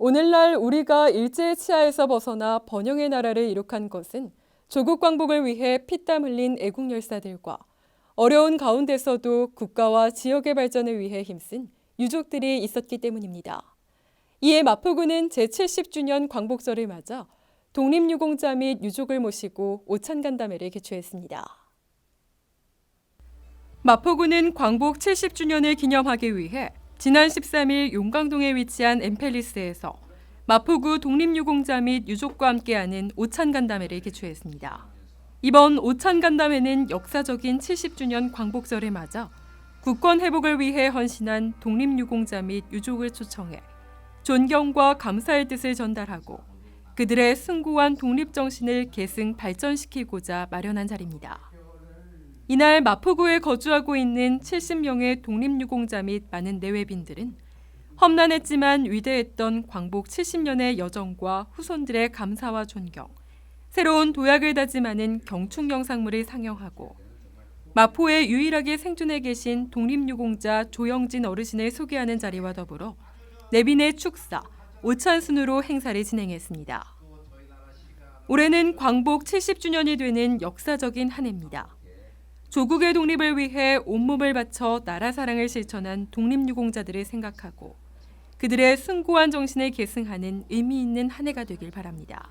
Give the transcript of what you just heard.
오늘날 우리가 일제의 치하에서 벗어나 번영의 나라를 이룩한 것은 조국 광복을 위해 피땀 흘린 애국 열사들과 어려운 가운데서도 국가와 지역의 발전을 위해 힘쓴 유족들이 있었기 때문입니다. 이에 마포구는 제70주년 광복절을 맞아 독립유공자 및 유족을 모시고 오찬 간담회를 개최했습니다. 마포구는 광복 70주년을 기념하기 위해 지난 13일 용강동에 위치한 엠펠리스에서 마포구 독립유공자 및 유족과 함께하는 오찬 간담회를 개최했습니다. 이번 오찬 간담회는 역사적인 70주년 광복절을 맞아 국권 회복을 위해 헌신한 독립유공자 및 유족을 초청해 존경과 감사의 뜻을 전달하고 그들의 숭고한 독립 정신을 계승 발전시키고자 마련한 자리입니다. 이날 마포구에 거주하고 있는 70명의 독립유공자 및 많은 내외빈들은 험난했지만 위대했던 광복 70년의 여정과 후손들의 감사와 존경, 새로운 도약을 다짐하는 경축 영상물을 상영하고 마포에 유일하게 생존해 계신 독립유공자 조영진 어르신을 소개하는 자리와 더불어 내빈의 축사, 오찬순으로 행사를 진행했습니다. 올해는 광복 70주년이 되는 역사적인 한 해입니다. 조국의 독립을 위해 온몸을 바쳐 나라 사랑을 실천한 독립유공자들을 생각하고 그들의 숭고한 정신을 계승하는 의미 있는 한 해가 되길 바랍니다.